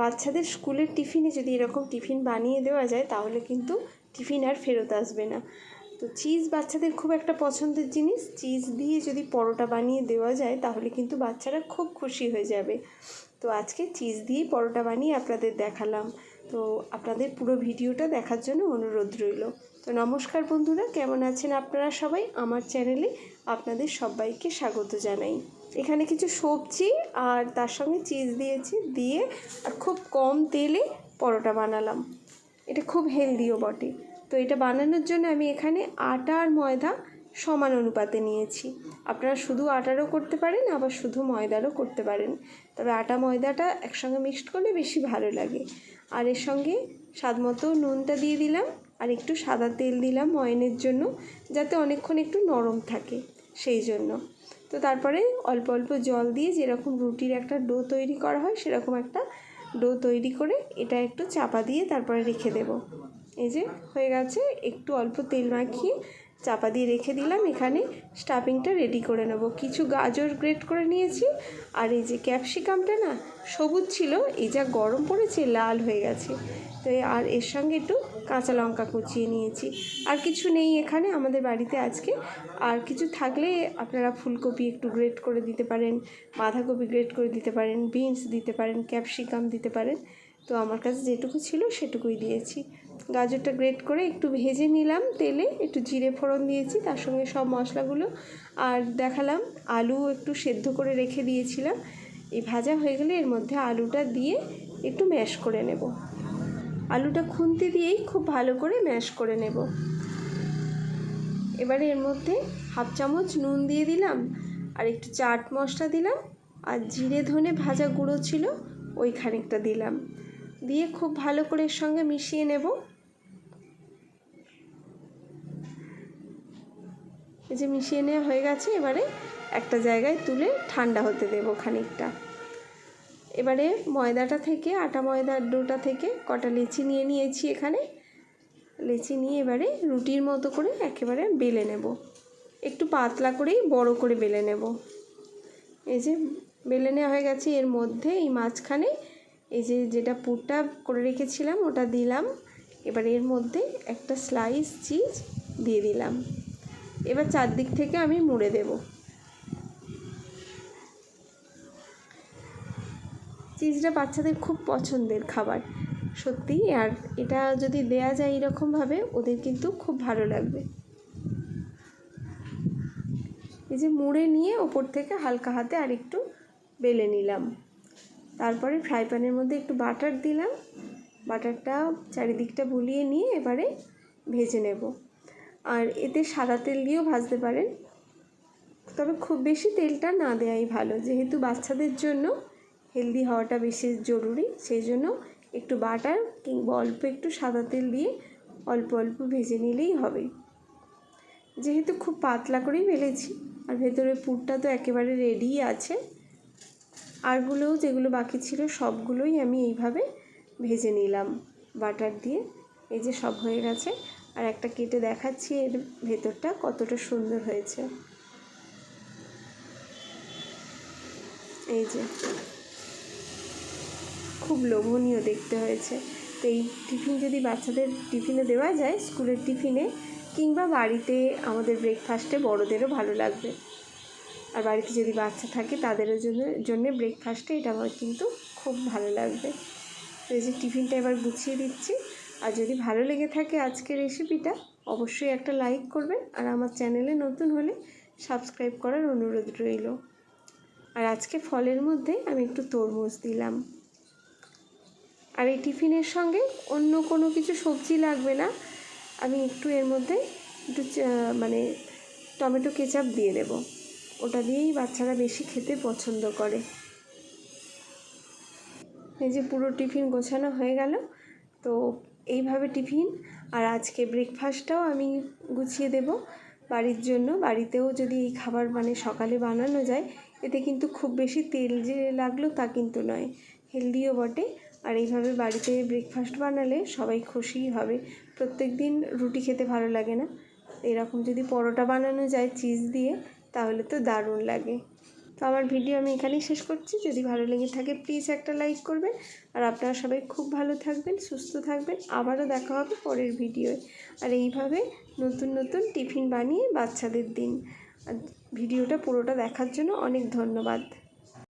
বাচ্চাদের স্কুলের টিফিনে যদি এরকম টিফিন বানিয়ে দেওয়া যায়, তাহলে কিন্তু টিফিন আর ফেরত আসবে না। তো চিজ বাচ্চাদের খুব একটা পছন্দের জিনিস। চিজ দিয়ে যদি পরোটা বানিয়ে দেওয়া যায়, তাহলে কিন্তু বাচ্চারা খুব খুশি হয়ে যাবে। তো আজকে চিজ দিয়ে পরোটা বানিয়ে আপনাদের দেখালাম। তো আপনাদের পুরো ভিডিওটা দেখার জন্য অনুরোধ রইল। তো নমস্কার বন্ধুরা, কেমন আছেন আপনারা সবাই? আমার চ্যানেলে আপনাদের সবাইকে স্বাগত জানাই। এখানে কিছু সবজি আর তার সঙ্গে চিজ দিয়েছি, দিয়ে আর খুব কম তেলে পরোটা বানালাম। এটা খুব হেলদিও বটে। তো এটা বানানোর জন্য আমি এখানে আটা আর ময়দা সমান অনুপাতে নিয়েছি। আপনারা শুধু আটারও করতে পারেন, আবার শুধু ময়দারও করতে পারেন। তবে আটা ময়দাটা একসঙ্গে মিক্সড করলে বেশি ভালো লাগে। আর এর সঙ্গে স্বাদ মতো নুনটা দিয়ে দিলাম আর একটু সাদা তেল দিলাম ময়নের জন্য, যাতে অনেকক্ষণ একটু নরম থাকে সেই জন্য। তো তারপরে অল্প অল্প জল দিয়ে যেরকম রুটির একটা ডো তৈরি করা হয়, সেরকম একটা ডো তৈরি করে এটা একটু চাপা দিয়ে তারপরে রেখে দেব। এই যে হয়ে গেছে, একটু অল্প তেল মাখিয়ে চাপা দিয়ে রেখে দিলাম। এখানে স্টাফিংটা রেডি করে নেব। কিছু গাজর গ্রেট করে নিয়েছি। আর এই যে ক্যাপসিকামটা না, সবুজ ছিল, এই যা গরম পড়েছে, লাল হয়ে গেছে। তো আর এর সঙ্গে একটু কাঁচা লঙ্কা কুচিয়ে নিয়েছি। আর কিছু নেই এখানে আমাদের বাড়িতে আজকে। আর কিছু থাকলে আপনারা ফুলকপি একটু গ্রেট করে দিতে পারেন, বাঁধাকপি গ্রেট করে দিতে পারেন বিনস দিতে পারেন ক্যাপসিকাম দিতে পারেন। তো আমার কাছে যেটুকু ছিল সেটুকুই দিয়েছি। গাজরটা গ্রেট করে একটু ভেজে নিলাম তেলে, একটু জিরে ফোড়ন দিয়েছি, তার সঙ্গে সব মশলাগুলো। আর দেখালাম, আলু একটু সেদ্ধ করে রেখে দিয়েছিলাম। এই ভাজা হয়ে গেলে এর মধ্যে আলুটা দিয়ে একটু ম্যাশ করে নেব। আলুটা খুন্তি দিয়েই খুব ভালো করে ম্যাশ করে নেব। এবারে এর মধ্যে হাফ চামচ নুন দিয়ে দিলাম, আর একটু চাট মশলা দিলাম, আর জিরে ধনে ভাজা গুঁড়ো ছিল, ওই খানিকটা দিলাম। দিয়ে খুব ভালো করে এর সঙ্গে মিশিয়ে নেব। এই যে মিশিয়ে নেওয়া হয়ে গেছে, এবারে একটা জায়গায় তুলে ঠান্ডা হতে দেবো খানিকটা। এবারে ময়দাটা থেকে, আটা ময়দার ডোটা থেকে কটা লেচি নিয়ে নিয়েছি এখানে। লেচি নিয়ে এবারে রুটির মতো করে একেবারে বেলে নেব। একটু পাতলা করেই বড় করে বেলে নেব। এই যে বেলে নেওয়া হয়ে গেছে, এর মধ্যে এই মাঝখানে এই যে যেটা পুরটা করে রেখেছিলাম, ওটা দিলাম। এবার এর মধ্যে একটা স্লাইস চিজ দিয়ে দিলাম। এবার চারদিক থেকে আমি মুড়ে দেবো। চিজটা বাচ্চাদের খুব পছন্দের খাবার, সত্যি। আর এটা যদি দেয়া যায় এরকমভাবে, ওদের কিন্তু খুব ভালো লাগবে। এই যে মুড়ে নিয়ে ওপর থেকে হালকা হাতে আর একটু বেলে নিলাম। তারপরে ফ্রাই প্যানের মধ্যে একটু বাটার দিলাম। বাটারটা চারিদিকটা বুলিয়ে নিয়ে এবারে ভেজে নেব। আর এতে সাদা তেল দিয়েও ভাজতে পারেন। তবে খুব বেশি তেলটা না দেওয়াই ভালো। যেহেতু বাচ্চাদের জন্য হেলদি হওয়াটা বেশি জরুরি, সেই জন্য একটু বাটার কিংবা অল্প একটু সাদা তেল দিয়ে অল্প অল্প ভেজে নিলেই হবে। যেহেতু খুব পাতলা করেই বেলেছি, আর ভেতরে পুরটা তো একেবারে রেডিই আছে। আরগুলোও যেগুলো বাকি ছিল সবগুলোই আমি এইভাবে ভেজে নিলাম বাটার দিয়ে। এই যে সব হয়ে গেছে। আর একটা কেটে দেখাচ্ছি এর ভেতরটা কতটা সুন্দর হয়েছে। এই যে খুব লোভনীয় দেখতে হয়েছে। তো এই টিফিন যদি বাচ্চাদের টিফিনে দেওয়া যায়, স্কুলের টিফিনে কিংবা বাড়িতে আমাদের ব্রেকফাস্টে বড়োদেরও ভালো লাগবে। আর বাড়িতে যদি বাচ্চা থাকে তাদেরও জন্য জন্য ব্রেকফাস্টে এটা আমার কিন্তু খুব ভালো লাগবে। তো এই যে টিফিনটা এবার গুছিয়ে দিচ্ছি। আর যদি ভালো লেগে থাকে আজকের রেসিপিটা অবশ্যই একটা লাইক করবেন আর আমার চ্যানেলে নতুন হলে সাবস্ক্রাইব করার অনুরোধ রইল। আর আজকে ফলের মধ্যে আমি একটু তরমুজ দিলাম। আর এই টিফিনের সঙ্গে অন্য কোনো কিছু সবজি লাগবে না। আমি একটু এর মধ্যে একটু মানে টমেটো কেচাপ দিয়ে দেব। ওটা দিয়েই বাচ্চারা বেশি খেতে পছন্দ করে। এই যে পুরো টিফিন গোছানো হয়ে গেল, তো এইভাবে টিফিন। আর আজকে ব্রেকফাস্টটাও আমি গুছিয়ে দেব। বাড়ির জন্য, বাড়িতেও যদি এই খাবার মানে সকালে বানানো যায়, এতে কিন্তু খুব বেশি তেল যে লাগল তা কিন্তু নয়, হেলদিও বটে। আর এইভাবে বাড়িতে ব্রেকফাস্ট বানালে সবাই খুশিই হবে। প্রত্যেক দিন রুটি খেতে ভালো লাগে না। এরকম যদি পরোটা বানানো যায় চিজ দিয়ে তাহলে তো দারুণ লাগে। তো আমার ভিডিও আমি এখানেই শেষ করছি। যদি ভালো লেগে থাকে প্লিজ একটা লাইক করবেন। আর আপনারা সবাই খুব ভালো থাকবেন, সুস্থ থাকবেন। আবারও দেখা হবে পরের ভিডিওয়। আর এইভাবে নতুন নতুন টিফিন বানিয়ে বাচ্চাদের দিন। আর ভিডিওটা পুরোটা দেখার জন্য অনেক ধন্যবাদ।